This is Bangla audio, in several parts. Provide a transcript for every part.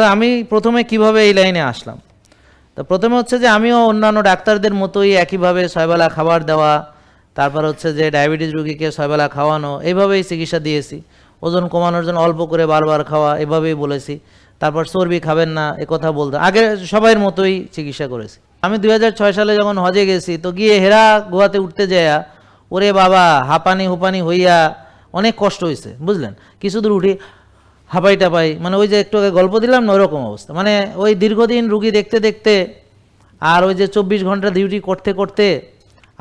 আমি প্রথমে কীভাবে এই লাইনে আসলাম? তো প্রথমে হচ্ছে যে আমিও অন্যান্য ডাক্তারদের মতোই একইভাবে ছয়বেলা খাবার দেওয়া, তারপর হচ্ছে যে ডায়াবেটিস রুগীকে ছয়বেলা খাওয়ানো, এইভাবেই চিকিৎসা দিয়েছি। ওজন কমানোর জন্য অল্প করে বারবার খাওয়া, এভাবেই বলেছি। তারপর চর্বি খাবেন না, এ কথা বলতে। আগে সবাইয়ের মতোই চিকিৎসা করেছি। আমি দুই হাজার ছয় সালে যখন হজে গেছি, তো গিয়ে হেরা গোয়াতে উঠতে যাইয়া ওরে বাবা, হাঁপানি হুপানি হইয়া অনেক কষ্ট হয়েছে বুঝলেন? কিছু দূর উঠি হাঁপাই টাপাই মানে ওই যে একটু আগে গল্প দিলাম না, ওরকম অবস্থা। মানে ওই দীর্ঘদিন রুগী দেখতে দেখতে, আর ওই যে চব্বিশ ঘণ্টা ডিউটি করতে করতে,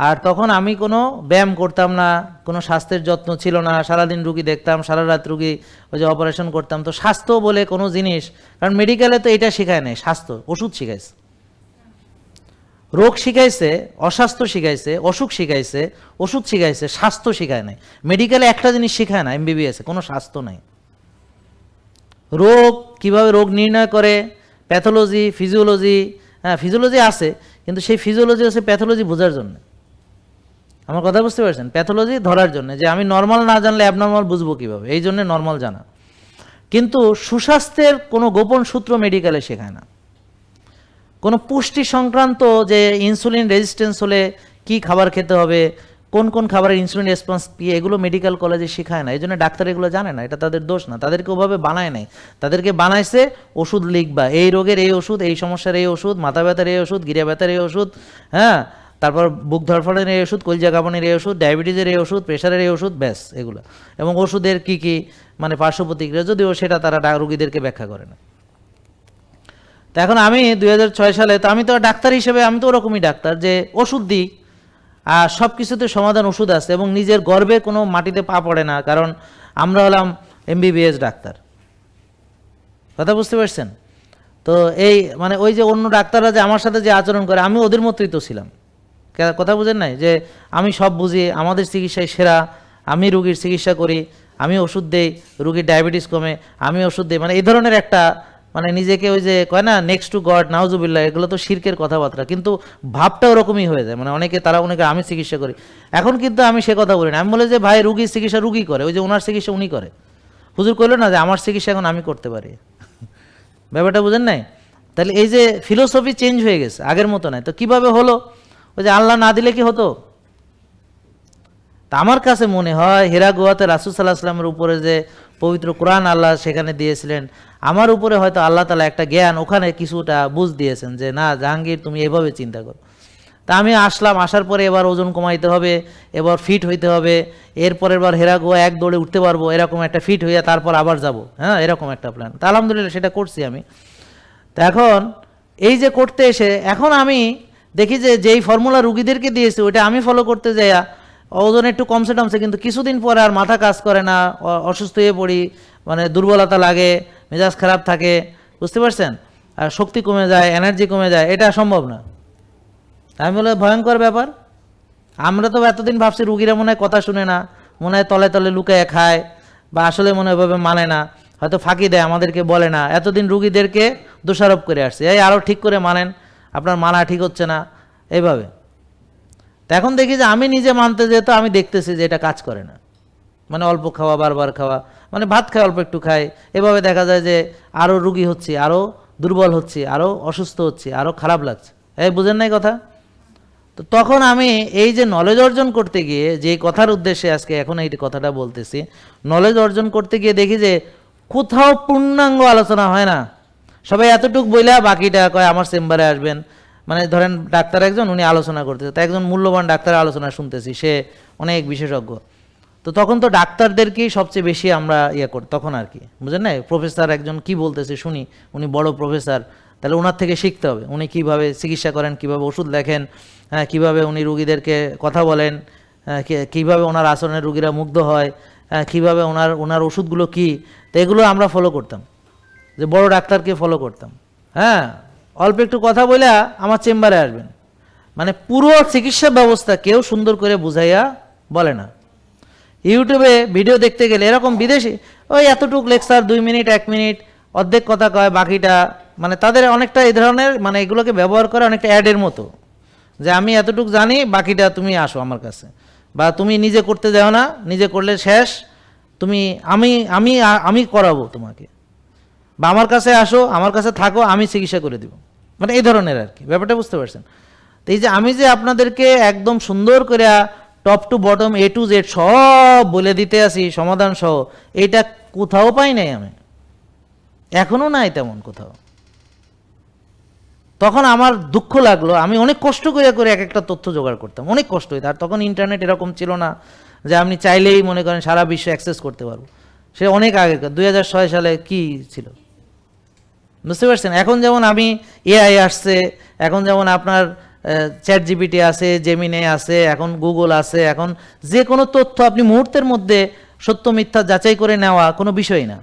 আর তখন আমি কোনো ব্যায়াম করতাম না, কোনো স্বাস্থ্যের যত্ন ছিল না, সারাদিন রুগী দেখতাম, সারা রাত রুগী ওই যে অপারেশন করতাম। তো স্বাস্থ্য বলে কোনো জিনিস, কারণ মেডিকেলে তো এটা শেখায় নাই, স্বাস্থ্য, ওষুধ শিখাইছে। রোগ শিখাইছে, অস্বাস্থ্য শিখাইছে, অসুখ শিখাইছে, ওষুধ শিখাইছে, স্বাস্থ্য শিখায় নাই। মেডিকেলে একটা জিনিস শেখায় না এমবিবিএসে কোনো স্বাস্থ্য নাই। রোগ, কীভাবে রোগ নির্ণয় করে? প্যাথোলজি, ফিজিওলজি হ্যাঁ ফিজিওলজি আছে, কিন্তু সেই ফিজিওলজি হচ্ছে প্যাথোলজি বোঝার জন্য। আমার কথা বুঝতে পারছেন? প্যাথোলজি ধরার জন্য, যে আমি নর্মাল না জানলে অ্যাবনর্মাল বুঝব কীভাবে? এই জন্য নর্মাল জানা। কিন্তু সুস্বাস্থ্যের কোনো গোপন সূত্র মেডিকেলে শেখায় না। কোনো পুষ্টি সংক্রান্ত যে ইনসুলিন রেজিস্ট্যান্স হলে কি খাবার খেতে হবে কোন কোন খাবারের ইনসুলিন রেসপন্স কি এগুলো মেডিকেল কলেজে শেখায় না এই জন্য ডাক্তার এগুলো জানে না, এটা তাদের দোষ না, তাদেরকে ওভাবে বানায় নাই। তাদেরকে বানাইছে ওষুধ লিখবা, এই রোগের এই ওষুধ, এই সমস্যার এই ওষুধ, মাথা ব্যথার এই ওষুধ, গিরা ব্যথার এই ওষুধ হ্যাঁ? তারপর বুক ধরফড়ের এই ওষুধ, কলজা কাঁপানির এই ওষুধ, ডায়াবেটিসের এই ওষুধ প্রেশারের এই ওষুধ, ব্যাস এগুলো। এবং ওষুধের কি কি মানে পার্শ্ব প্রতিক্রিয়া, যদিও সেটা তারা রোগীদেরকে ব্যাখ্যা করে না। তা এখন আমি দুই হাজার ছয় সালে, তো আমি তো ডাক্তার হিসেবে, আমি তো ওরকমই ডাক্তার যে ওষুধ দিই সব কিছুতে সমাধান ওষুধ আছে এবং নিজের গর্বে কোনো মাটিতে পা পড়ে না, কারণ আমরা হলাম এমবিবিএস ডাক্তার। কথা বুঝতে পারছেন? তো এই মানে ওই যে অন্য ডাক্তাররা যে আমার সাথে যে আচরণ করে, আমি ওদের মতোই তো ছিলাম। কথা বুঝেন নাই? যে আমি সব বুঝি, আমাদের চিকিৎসায় সেরা, আমি রুগীর চিকিৎসা করি, আমি ওষুধ দেই, রুগীর ডায়াবেটিস কমে, আমি ওষুধ দিই মানে এই ধরনের একটা মানে নিজেকে ওই যে কয় না নেক্সট টু গড নাউজুবিল্লাহ, এগুলো তো শিরকের কথাবার্তা। কিন্তু ভাবটা ওরকমই হয়ে যায়। মানে অনেকে, তারা অনেকে আমি চিকিৎসা করি। এখন কিন্তু আমি সে কথা বলি না। আমি বলে যে, ভাই রুগীর চিকিৎসা রুগী করে। ওই যে ওনার চিকিৎসা উনি করে। হুজুর করল না যে, আমার চিকিৎসা এখন আমি করতে পারি। ব্যাপারটা বুঝেন নাই? তাহলে এই যে ফিলোসফি চেঞ্জ হয়ে গেছে, আগের মতো নাই। তো কীভাবে হলো? ওই যে আল্লাহ না দিলে কি হতো? তা আমার কাছে মনে হয়, হেরা গোয়াতে রাসুল সাল্লাহ আসলামের উপরে যে পবিত্র কোরআন আল্লাহ সেখানে দিয়েছিলেন। আমার উপরে হয়তো আল্লাহ তালা একটা জ্ঞান, ওখানে কিছুটা বুঝ দিয়েছেন যে, না, জাহাঙ্গীর, তুমি এভাবে চিন্তা করো। তা আমি আসলাম, আসার পরে এবার ওজন কমাইতে হবে, এবার ফিট হইতে হবে, এরপরের বার হেরা গোয়া এক দৌড়ে উঠতে পারব, এরকম একটা ফিট হইয়া তারপর আবার যাব। হ্যাঁ এরকম একটা প্ল্যান তা আলহামদুলিল্লাহ সেটা করছি আমি। তা এখন এই যে করতে এসে, এখন আমি দেখি যে, যেই ফর্মুলা রুগীদেরকে দিয়েছি, ওইটা আমি ফলো করতে যাইয়া ওজন একটু কমছে টমছে, কিন্তু কিছুদিন পরে আর মাথা কাজ করে না অসুস্থ হয়ে পড়ি মানে দুর্বলতা লাগে, মেজাজ খারাপ থাকে, বুঝতে পারছেন? আর শক্তি কমে যায় এনার্জি কমে যায়, এটা সম্ভব না। আমি বলে ভয়ঙ্কর ব্যাপার। আমরা তো এতদিন ভাবছি রুগীরা মনে হয় কথা শুনে না, মনে হয় তলে তলে লুকায় খায়, বা আসলে মনে ওইভাবে মানে না, হয়তো ফাঁকি দেয়, আমাদেরকে বলে না। এতদিন রুগীদেরকে দোষারোপ করে আসছে। এই আরও ঠিক করে মানেন, আপনার মানা ঠিক হচ্ছে না, এইভাবে। তো এখন দেখি যে আমি নিজে মানতে যেত আমি দেখতেছি যে এটা কাজ করে না। মানে অল্প খাওয়া, বারবার খাওয়া মানে ভাত খায় অল্প একটু খায় এভাবে দেখা যায় যে আরও রুগী হচ্ছে আরও দুর্বল হচ্ছে আরও অসুস্থ হচ্ছে আরও খারাপ লাগছে। এই বুঝেন নাই কথা? তো তখন আমি এই যে নলেজ অর্জন করতে গিয়ে যে কথার উদ্দেশ্যে আজকে এখন এই কথাটা বলতেছি নলেজ অর্জন করতে গিয়ে দেখি যে কোথাও পূর্ণাঙ্গ আলোচনা হয় না। সবাই এতটুক বইলা বাকিটা কয় আমার চেম্বারে আসবেন। মানে ধরেন ডাক্তার একজন উনি আলোচনা করতেছে। তা একজন মূল্যবান ডাক্তারের আলোচনা শুনতেছি সে অনেক বিশেষজ্ঞ। তো তখন তো ডাক্তারদেরকেই সবচেয়ে বেশি আমরা ইয়ে করি তখন আর কি বুঝলেন না? প্রফেসর একজন কি বলতেছে শুনি উনি বড় প্রফেসর তাহলে ওনার থেকে শিখতে হবে। উনি কীভাবে চিকিৎসা করেন কীভাবে ওষুধ লেখেন হ্যাঁ কীভাবে উনি রুগীদেরকে কথা বলেন হ্যাঁ, কীভাবে ওনার আচরণে রুগীরা মুগ্ধ হয় হ্যাঁ, কীভাবে ওনার ওনার ওষুধগুলো কী তো এগুলো আমরা ফলো করতাম। যে বড় ডাক্তারকে ফলো করতাম। হ্যাঁ অল্প একটু কথা বলে আমার চেম্বারে আসবেন। মানে পুরো চিকিৎসা ব্যবস্থা কেউ সুন্দর করে বুঝাইয়া বলে না। ইউটিউবে ভিডিও দেখতে গেলে এরকম বিদেশি, ওই এতটুক লেকচার, দুই মিনিট, এক মিনিট, অর্ধেক কথা কয়, বাকিটা মানে তাদের অনেকটা এই ধরনের মানে এগুলোকে ব্যবহার করে অনেকটা অ্যাডের মতো। যে আমি এতটুক জানি, বাকিটা তুমি আসো আমার কাছে। বা তুমি নিজে করতে যাও না, নিজে করলে শেষ। তুমি, আমি আমি আমি করাবো তোমাকে। বা আমার কাছে আসো, আমার কাছে থাকো, আমি চিকিৎসা করে দিব। মানে এই ধরনের আর কি, ব্যাপারটা বুঝতে পারছেন? তো এই যে আমি যে আপনাদেরকে একদম সুন্দর করে top to bottom, A to Z সব বলে দিতে আসি সমাধান সহ এইটা কোথাও পাই নাই আমি। এখনও নাই তেমন কোথাও। তখন আমার দুঃখ লাগল, আমি অনেক কষ্ট করে করে এক একটা তথ্য জোগাড় করতাম। অনেক কষ্ট হইতো, আর তখন ইন্টারনেট এরকম ছিল না যে আপনি চাইলেই মনে করেন সারা বিশ্ব অ্যাক্সেস করতে পারব। সে অনেক আগেকার, দুই হাজার ছয় সালে কি ছিল? বুঝতে পারছেন? এখন যেমন আমি এআই আসছে, এখন যেমন আপনার চ্যাট জিবিটি আছে জেমিনে আছে, এখন গুগল আছে, এখন যে কোনো তথ্য আপনি মুহূর্তের মধ্যে সত্য, মিথ্যা যাচাই করে নেওয়া কোনো বিষয় না।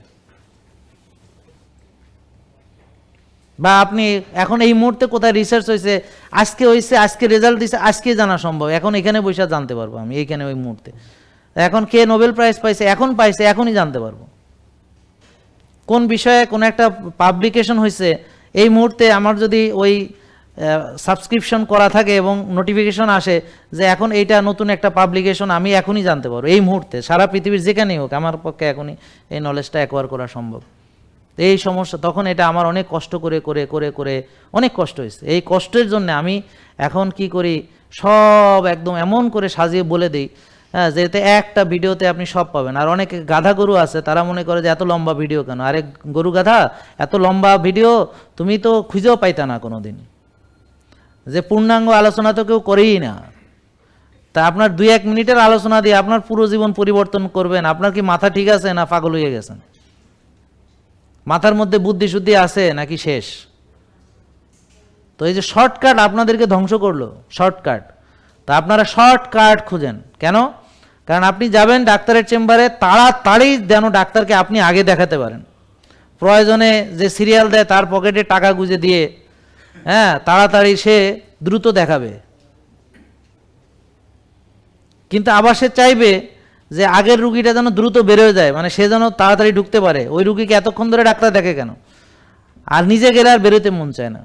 বা আপনি এখন এই মুহূর্তে কোথায় রিসার্চ হয়েছে আজকে হয়েছে আজকে রেজাল্ট দিছে, আজকে জানা সম্ভব। এখন এখানে বসে জানতে পারব আমি, এইখানে ওই মুহূর্তে। এখন কে নোবেল প্রাইজ পাইছে, এখন পাইছে, এখনই জানতে পারব। কোন বিষয়ে কোন একটা পাবলিকেশন হয়েছে এই মুহূর্তে আমার যদি ওই সাবস্ক্রিপশন করা থাকে এবং নোটিফিকেশন আসে যে এখন এইটা নতুন একটা পাবলিকেশন আমি এখনই জানতে পারব। এই মুহূর্তে, সারা পৃথিবীর যেখানেই হোক, আমার পক্ষে এখনই এই নলেজটা অ্যাকোয়ার করা সম্ভব। এই সমস্যা, তখন এটা আমার অনেক কষ্ট করে করে করে করে, অনেক কষ্ট হয়েছে। এই কষ্টের জন্য আমি এখন কি করি, সব একদম এমন করে সাজিয়ে বলে দিই হ্যাঁ যেতে একটা ভিডিওতে আপনি সব পাবেন। আর অনেকে গাধা গরু আছে, তারা মনে করে যে এত লম্বা ভিডিও কেন? আরে গরু গাধা, এত লম্বা ভিডিও তুমি তো খুঁজেও পাইতা না কোনো দিন যে পূর্ণাঙ্গ আলোচনা তো কেউ করেই না। তা আপনার দুই এক মিনিটের আলোচনা দিয়ে আপনার পুরো জীবন পরিবর্তন করবেন। আপনার কি মাথা ঠিক আছে না পাগল হয়ে গেছেন? মাথার মধ্যে বুদ্ধি শুদ্ধি আছে নাকি শেষ? তো এই যে শর্টকাট আপনাদেরকে ধ্বংস করল শর্টকাট তা আপনারা শর্টকাট খুঁজেন। কেন? কারণ আপনি যাবেন ডাক্তারের চেম্বারে, তাড়াতাড়ি যেন ডাক্তারকে আপনি আগে দেখাতে পারেন। প্রয়োজনে যে সিরিয়াল দেয়, তার পকেটে টাকা গুঁজে দিয়ে হ্যাঁ তাড়াতাড়ি সে দ্রুত দেখাবে। কিন্তু আবার সে চাইবে যে আগের রুগীটা যেন দ্রুত বেরোয় যায় মানে সে যেন তাড়াতাড়ি ঢুকতে পারে। ওই রুগীকে এতক্ষণ ধরে ডাক্তার দেখে কেন? আর নিজে গেলে আর বেরোতে মন চায় না।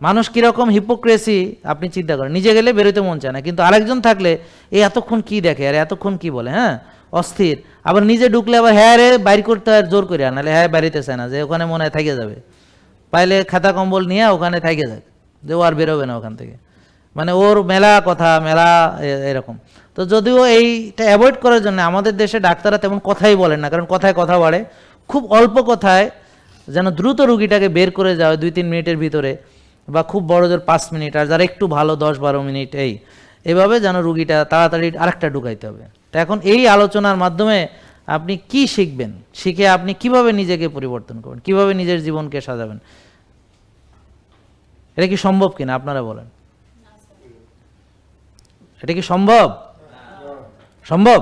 মানুষ কীরকম হিপোক্রেসি আপনি চিন্তা করেন। নিজে গেলে বেরোতে মন চায় না, কিন্তু আরেকজন থাকলে এই এতক্ষণ কি দেখে? আর এতক্ষণ কি বলে? হ্যাঁ? অস্থির। আবার নিজে ঢুকলে আবার হ্যাঁ রে, বাইর করতে হয়, জোর করে আর নাহলে হ্যাঁ বাড়িতে চায় না, যে ওখানে মনে হয় থেকে যাবে। পাইলে খাতা কম্বল নিয়ে ওখানে থেকে যাক, যে ও আর বেরোবে না ওখান থেকে। মানে ওর মেলা কথা, মেলা এরকম। তো যদিও এইটা অ্যাভয়েড করার জন্য আমাদের দেশে ডাক্তাররা তেমন কথাই বলেন না, কারণ কথায় কথা বাড়ে। খুব অল্প কথায় যেন দ্রুত রুগীটাকে বের করে যাওয়া দুই তিন মিনিটের ভিতরে বা খুব বড় জোর পাঁচ মিনিট আর যারা একটু ভালো দশ বারো মিনিট এই, এভাবে যেন রুগীটা তাড়াতাড়ি আরেকটা ঢুকাইতে হবে। তো এখন এই আলোচনার মাধ্যমে আপনি কি শিখবেন? শিখে আপনি কীভাবে নিজেকে পরিবর্তন করবেন? কীভাবে নিজের জীবনকে সাজাবেন? এটা কি সম্ভব কিনা? আপনারা বলেন। এটা কি সম্ভব? সম্ভব?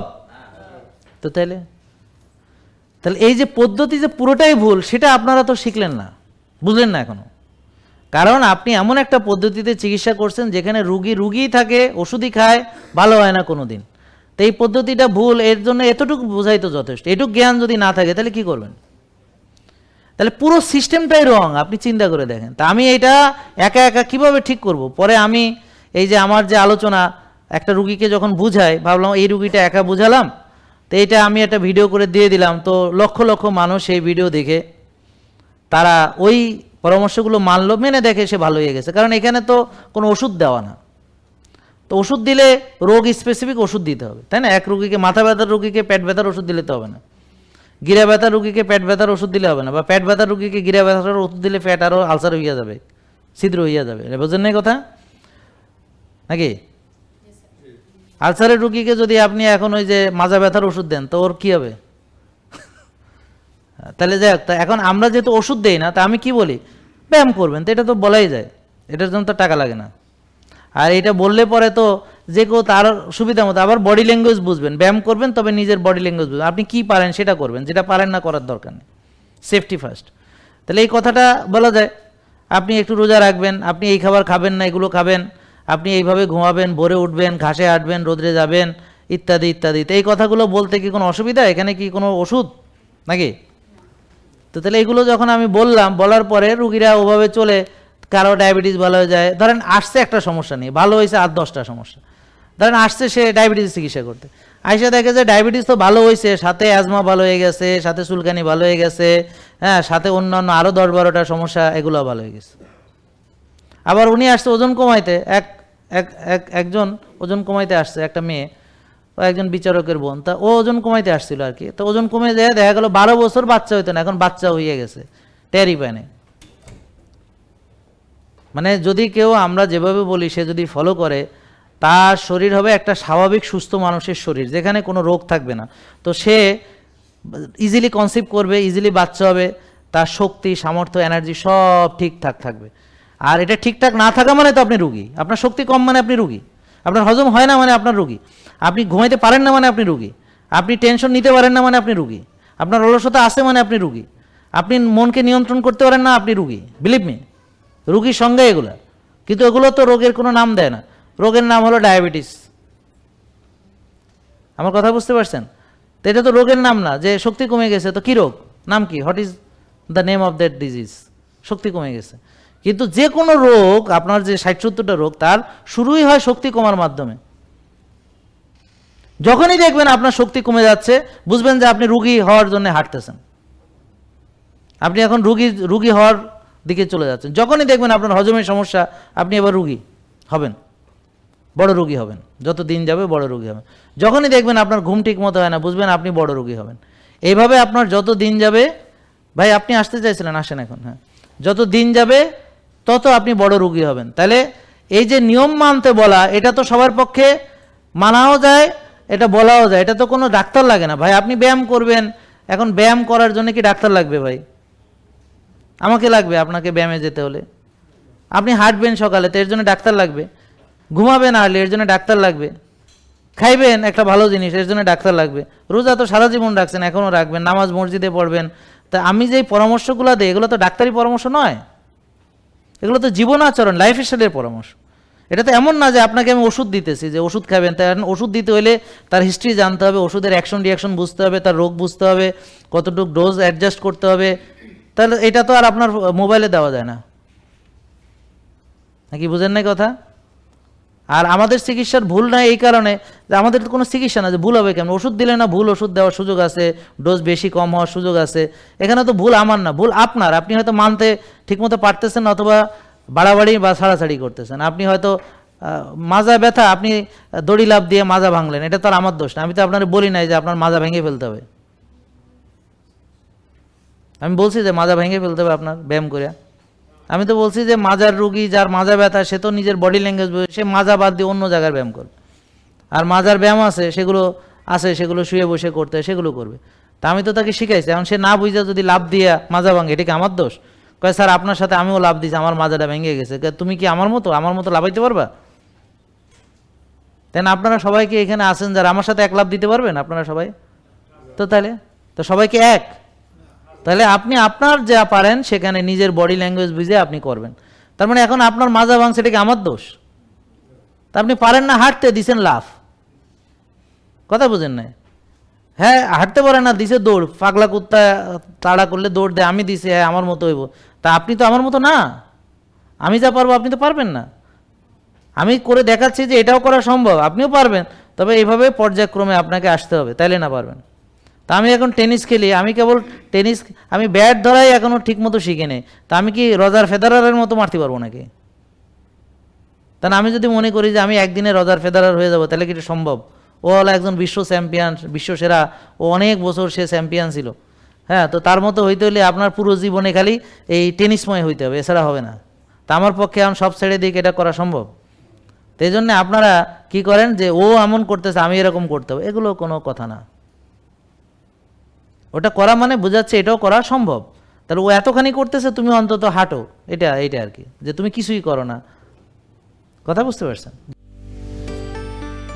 তো তাইলে? তাহলে এই যে পদ্ধতি যে পুরোটাই ভুল, সেটা আপনারা তো শিখলেন না। বুঝলেন না এখনও? কারণ আপনি এমন একটা পদ্ধতিতে চিকিৎসা করছেন যেখানে রুগী রুগীই থাকে, ওষুধই খায়, ভালো হয় না কোনো দিন তো এই পদ্ধতিটা ভুল, এর জন্য এতটুকু বোঝাই তো যথেষ্ট। এটুকু জ্ঞান যদি না থাকে, তাহলে কি করবেন? তাহলে পুরো সিস্টেমটাই রং, আপনি চিন্তা করে দেখেন। তা আমি এটা একা একা কীভাবে ঠিক করব? পরে আমি এই যে আমার যে আলোচনা, একটা রুগীকে যখন বুঝাই, ভাবলাম এই রুগীটা একা বুঝালাম, তো এইটা আমি একটা ভিডিও করে দিয়ে দিলাম। তো লক্ষ লক্ষ মানুষ এই ভিডিও দেখে, তারা ওই পরামর্শগুলো মানলো, মেনে দেখে সে ভালো হয়ে গেছে। কারণ এখানে তো কোনো ওষুধ দেওয়া না। তো ওষুধ দিলে রোগ স্পেসিফিক ওষুধ দিতে হবে, তাই না? এক রুগীকে মাথা ব্যথার রুগীকে পেট ব্যথার ওষুধ দিলে তো হবে না। গিরা ব্যথার রুগীকে পেট ব্যথার ওষুধ দিলে হবে না, বা পেট ব্যথার রুগীকে গিরা ব্যথার ওষুধ দিলে পেট আরও আলসার হইয়া যাবে, ছিদ্র হইয়া যাবে। বোঝেন নাই কথা? নাকি? আলসারের রুগীকে যদি আপনি এখন ওই যে মাজা ব্যথার ওষুধ দেন, তো ওর কী হবে? তাহলে তা এখন আমরা যেহেতু ওষুধ দেই না, তা আমি কি বলি? ব্যায়াম করবেন, তো এটা তো বলাই যায়। এটার জন্য তো টাকা লাগে না। আর এটা বললে পরে তো যে কেউ তার সুবিধা মতো, আবার বডি ল্যাঙ্গুয়েজ বুঝবেন। ব্যায়াম করবেন, তবে নিজের বডি ল্যাঙ্গুয়েজ বুঝবেন। আপনি কি পারেন সেটা করবেন, যেটা পারেন না করার দরকার নেই। সেফটি ফার্স্ট তাহলে এই কথাটা বলা যায়। আপনি একটু রোজা রাখবেন, আপনি এই খাবার খাবেন না, এগুলো খাবেন। আপনি এইভাবে ঘুমাবেন, ভোরে উঠবেন, ঘাসে হাঁটবেন, রোদরে যাবেন, ইত্যাদি ইত্যাদি। তো এই কথাগুলো বলতে কি কোনো অসুবিধা? এখানে কি কোনো ওষুধ? নাকি? তো তাহলে এগুলো যখন আমি বললাম, বলার পরে রুগীরা ওভাবে চলে, কারও ডায়াবেটিস ভালো হয়ে যায়। ধরেন আসছে একটা সমস্যা নেই ভালো হয়েছে আর দশটা সমস্যা। ধরেন আসছে সে ডায়াবেটিস চিকিৎসা করতে। আইসা দেখে যে ডায়াবেটিস তো ভালো হয়েছে, সাথে অ্যাজমা ভালো হয়ে গেছে, সাথে চুলকানি ভালো হয়ে গেছে হ্যাঁ সাথে অন্যান্য আরও দশ বারোটা সমস্যা, এগুলো ভালো হয়ে গেছে। আবার উনি আসছে ওজন কমাইতে, এক এক এক, একজন ওজন কমাইতে আসছে, একটা মেয়ে। ও একজন বিচারকের বোন। তা ও ওজন কমাইতে আসছিল আর কি। তো ওজন কমে যায় দেখা গেল বারো বছর বাচ্চা হইতো না, এখন বাচ্চা হয়ে গেছে টেরি পায় মানে যদি কেউ আমরা যেভাবে বলি, সে যদি ফলো করে, তার শরীর হবে একটা স্বাভাবিক সুস্থ মানুষের শরীর, যেখানে কোনো রোগ থাকবে না। তো সে ইজিলি কনসিভ করবে ইজিলি বাচ্চা হবে, তার শক্তি, সামর্থ্য এনার্জি সব ঠিকঠাক থাকবে। আর এটা ঠিকঠাক না থাকা মানে তো আপনি রুগী। আপনার শক্তি কম মানে আপনি রুগী। আপনার হজম হয় না মানে আপনার রুগী। আপনি ঘুমাইতে পারেন না মানে আপনি রুগী। আপনি টেনশন নিতে পারেন না মানে আপনি রুগী। আপনার অলসতা আছে মানে আপনি রুগী। আপনি মনকে নিয়ন্ত্রণ করতে পারেন না, আপনি রুগী। বিলিভ মি রুগীর সঙ্গে এগুলো। কিন্তু এগুলো তো রোগের কোনো নাম দেয় না। রোগের নাম হলো ডায়াবেটিস আমার কথা বুঝতে পারছেন? তো এটা তো রোগের নাম না, যে শক্তি কমে গেছে। তো কী রোগ? নাম কি? What is the name of that disease শক্তি কমে গেছে। কিন্তু যে কোনো রোগ, আপনার যে ষাট সত্তরটা রোগ, তার শুরুই হয় শক্তি কমার মাধ্যমে। যখনই দেখবেন আপনার শক্তি কমে যাচ্ছে, বুঝবেন যে আপনি রুগী হওয়ার জন্য হাঁটতেছেন। আপনি এখন রুগী রুগী হওয়ার দিকে চলে যাচ্ছেন। যখনই দেখবেন আপনার হজমের সমস্যা, আপনি এবার রুগী হবেন। বড় রুগী হবেন। যত দিন যাবে বড় রুগী হবেন। যখনই দেখবেন আপনার ঘুম ঠিক মতো হয় না, বুঝবেন আপনি বড় রুগী হবেন। এইভাবে আপনার যত দিন যাবে, ভাই আপনি আসতে চাইছিলেন, আসেন এখন হ্যাঁ। যত দিন যাবে, তত আপনি বড় রুগী হবেন। তাহলে এই যে নিয়ম মানতে বলা, এটা তো সবার পক্ষে মানাও যায় এটা বলাও যায়। এটা তো কোনো ডাক্তার লাগে না। ভাই, আপনি ব্যায়াম করবেন। এখন ব্যায়াম করার জন্য কি ডাক্তার লাগবে ভাই? আমাকে লাগবে আপনাকে ব্যায়ামে যেতে হলে। আপনি হাঁটবেন সকালে, তো এর জন্য ডাক্তার লাগবে। ঘুমাবেন আর্লি এর জন্য ডাক্তার লাগবে। খাইবেন, একটা ভালো জিনিস, এর জন্য ডাক্তার লাগবে। রোজা তো সারা জীবন রাখছেন, এখনও রাখবেন, নামাজ মসজিদে পড়বেন। তা আমি যেই পরামর্শগুলো দিই, এগুলো তো ডাক্তারি পরামর্শ নয়। এগুলো তো জীবন আচরণ লাইফ স্টাইলের পরামর্শ। এটা তো এমন না যে আপনাকে আমি ওষুধ দিতেছি, যে ওষুধ খাবেন। তাই ওষুধ দিতে হলে তার হিস্ট্রি জানতে হবে, ওষুধের অ্যাকশন রিয়াকশন বুঝতে হবে, তার রোগ বুঝতে হবে, কতটুকু ডোজ অ্যাডজাস্ট করতে হবে। তাহলে এটা তো আর আপনার মোবাইলে দেওয়া যায় না। নাকি বুঝেন নাই কথা? আর আমাদের চিকিৎসার ভুল নাই এই কারণে, যে আমাদের তো কোনো চিকিৎসা না, যে ভুল হবে কেন ওষুধ দিলে না ভুল ওষুধ দেওয়ার সুযোগ আছে ডোজ বেশি, কম হওয়ার সুযোগ আছে। এখানে তো ভুল আমার না, ভুল আপনার। আপনি হয়তো মানতে ঠিকমতো পারতেছেন অথবা বাড়াবাড়ি বা ছাড়াছাড়ি করতেছেন। আপনি হয়তো মাজা ব্যথা, আপনি দড়ি লাভ দিয়ে মাজা ভাঙলেন, এটা তো আর আমার দোষ না। আমি তো আপনার বলি নাই যে আপনার মাজা ভেঙে ফেলতে হবে। আমি বলছি যে মাজা ভেঙে ফেলতে হবে আপনার, ব্যায়াম করে আমি তো বলছি যে মাজার রুগী, যার মাজা ব্যথা, সে তো নিজের বডি ল্যাঙ্গুয়েজ সে মাজা বাদ দিয়ে অন্য জায়গার ব্যায়াম করবে আর মাজার ব্যায়াম আছে, সেগুলো আছে, সেগুলো শুয়ে বসে করতে, সেগুলো করবে। তা আমি তো তাকে শিখাইছি, এখন সে না বুঝে যদি লাভ দিয়ে মাজা ভাঙে, এটা কি আমার দোষ? কয়, স্যার, আপনার সাথে আমিও লাভ দিয়েছি, আমার মাজাটা ভেঙে গেছে। তুমি কি আমার মতো? আমার মতো লাভাইতে পারবা? তাই না আপনারা সবাই কি এখানে আসেন যারা আমার সাথে এক লাভ দিতে পারবেন আপনারা সবাই? তো তাহলে, তো সবাইকে এক? তাহলে আপনি আপনার যা পারেন, সেখানে নিজের বডি ল্যাঙ্গুয়েজ বুঝে আপনি করবেন। তার মানে এখন আপনার মাজা ভাঙছে, এটা কি আমার দোষ? তা আপনি পারেন না, হাঁটতে দিছেন লাভ কথা বুঝেন নাই? হ্যাঁ হাঁটতে পারে না, দিছে দৌড়। পাগলা কুত্তা তাড়া করলে দৌড় দেয়, আমি দিছি হ্যাঁ আমার মতো হইব। তা আপনি তো আমার মতো না। আমি যা পারব, আপনি তো পারবেন না। আমি করে দেখাচ্ছি যে এটাও করা সম্ভব, আপনিও পারবেন। তবে এইভাবে পর্যায়ক্রমে আপনাকে আসতে হবে, তাইলে না পারবেন। তা আমি এখন টেনিস খেলি, আমি কেবল টেনিস, আমি ব্যাট ধরাই এখনও ঠিক মতো শিখে নেই। তা আমি কি রজার ফেদারারের মতো মারতে পারব নাকি? তা আমি যদি মনে করি যে আমি একদিনে রজার ফেদারার হয়ে যাব, তাহলে কি এটা সম্ভব? ও হলো একজন বিশ্ব চ্যাম্পিয়ন বিশ্ব সেরা ও অনেক বছর সে চ্যাম্পিয়ন ছিল। হ্যাঁ তো তার মতো হইতে হলে আপনার পুরো জীবনে খালি এই টেনিসময় হইতে হবে, এছাড়া হবে না। তা আমার পক্ষে এখন সব ছেড়ে দিয়ে এটা করা সম্ভব? তো জন্যে আপনারা কি করেন যে, ও এমন করতেছে, আমি এরকম করতে হবে। এগুলো কোনো কথা না। ওটা করা মানে বোঝাচ্ছে এটাও করা সম্ভব। তাহলে ও এতখানি করতেছে, তুমি অন্তত হাঁটো। এটা এটা আর কি। যে তুমি কিছুই করো না। কথা বুঝতে পারছেন?